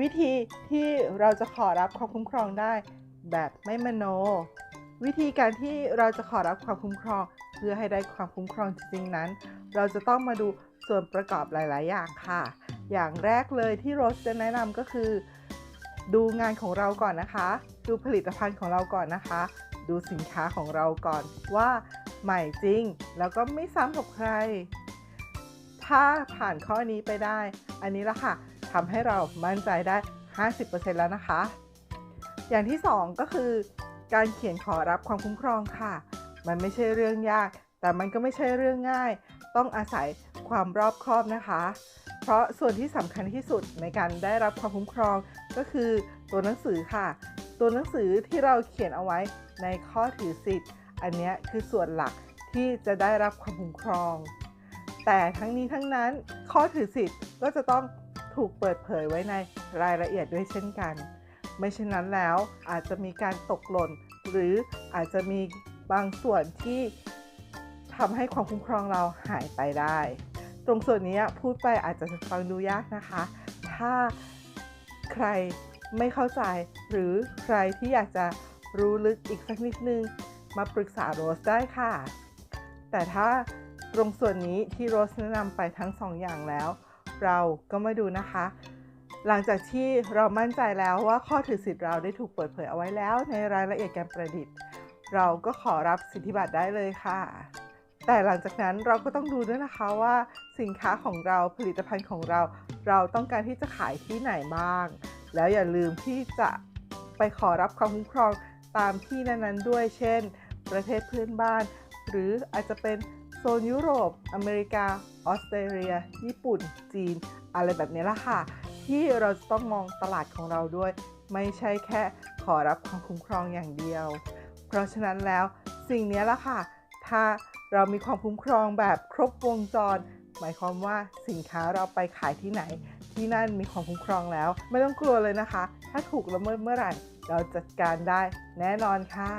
วิธีที่เราจะขอรับความคุ้มครองได้ แบบไม่มโน วิธีการที่เราจะขอรับความคุ้มครอง เพื่อให้ได้ความคุ้มครองจริงๆนั้น เราจะต้องมาดูส่วนประกอบหลาย ๆ อย่างค่ะ อย่างแรกเลยที่โรสจะแนะนำก็คือ ดูงานของเราก่อนนะคะ ดูผลิตภัณฑ์ของเราก่อนนะคะ ดูสินค้าของเราก่อนว่าใหม่จริง แล้วก็ไม่ซ้ำกับใคร ถ้าผ่านข้อนี้ไปได้ อันนี้ละค่ะ ทำให้เรามั่นใจได้ 50%แล้วนะคะ อย่างที่ 2 ก็คือ การเขียนขอรับความคุ้มครองค่ะ มันไม่ใช่เรื่องยาก แต่มันก็ไม่ใช่เรื่องง่าย ต้องอาศัยความรอบคอบนะคะ เพราะส่วนที่สำคัญที่สุดในการได้รับความคุ้มครองก็คือตัวหนังสือค่ะ ตัวหนังสือที่เราเขียนเอาไว้ในข้อถือสิทธิ์ อันนี้คือส่วนหลักที่จะได้รับความคุ้มครอง แต่ทั้งนี้ทั้งนั้นข้อถือสิทธิ์ก็จะต้อง ถูกเปิดเผยไว้ในรายละเอียดด้วยเช่นกัน ไม่เช่นนั้นแล้วอาจจะมีการตกหล่น หรืออาจจะมีบางส่วนที่ทำให้ความคุ้มครองเราหายไปได้ ตรงส่วนนี้พูดไปอาจจะฟังดูยากนะคะ ถ้าใครไม่เข้าใจ หรือใครที่อยากจะรู้ลึกอีกสักนิดนึง มาปรึกษาโรสได้ค่ะ แต่ถ้าตรงส่วนนี้ที่โรสแนะนำไปทั้งสองอย่างแล้ว เราก็มาดูนะคะ หลังจากที่เรามั่นใจแล้วว่าข้อถือสิทธิ์เราได้ถูกเปิดเผยเอาไว้แล้ว ในรายละเอียดการประดิษฐ์ เราก็ขอรับสิทธิบัตรได้เลยค่ะ แต่หลังจากนั้นเราก็ต้องดูด้วยนะคะว่าสินค้าของเราผลิตภัณฑ์ของเรา เราต้องการที่จะขายที่ไหนบ้าง แล้วอย่าลืมที่จะไปขอรับความคุ้มครองตามที่นั้นๆด้วย เช่น ประเทศเพื่อนบ้าน หรืออาจจะเป็น นยุโรป อเมริกา ออสเตรเลีย ญี่ปุ่น จีน อะไรแบบนี้ละค่ะ ที่เราจะต้องมองตลาดของเราด้วย ไม่ใช่แค่ขอรับความคุ้มครองอย่างเดียว เพราะฉะนั้นแล้วสิ่งนี้ละค่ะ ถ้าเรามีความคุ้มครองแบบครบวงจร หมายความว่าสินค้าเราไปขายที่ไหน ที่นั่นมีความคุ้มครองแล้ว ไม่ต้องกลัวเลยนะคะ ถ้าถูกละเมิดเมื่อไหร่ เราจัดการได้แน่นอนค่ะ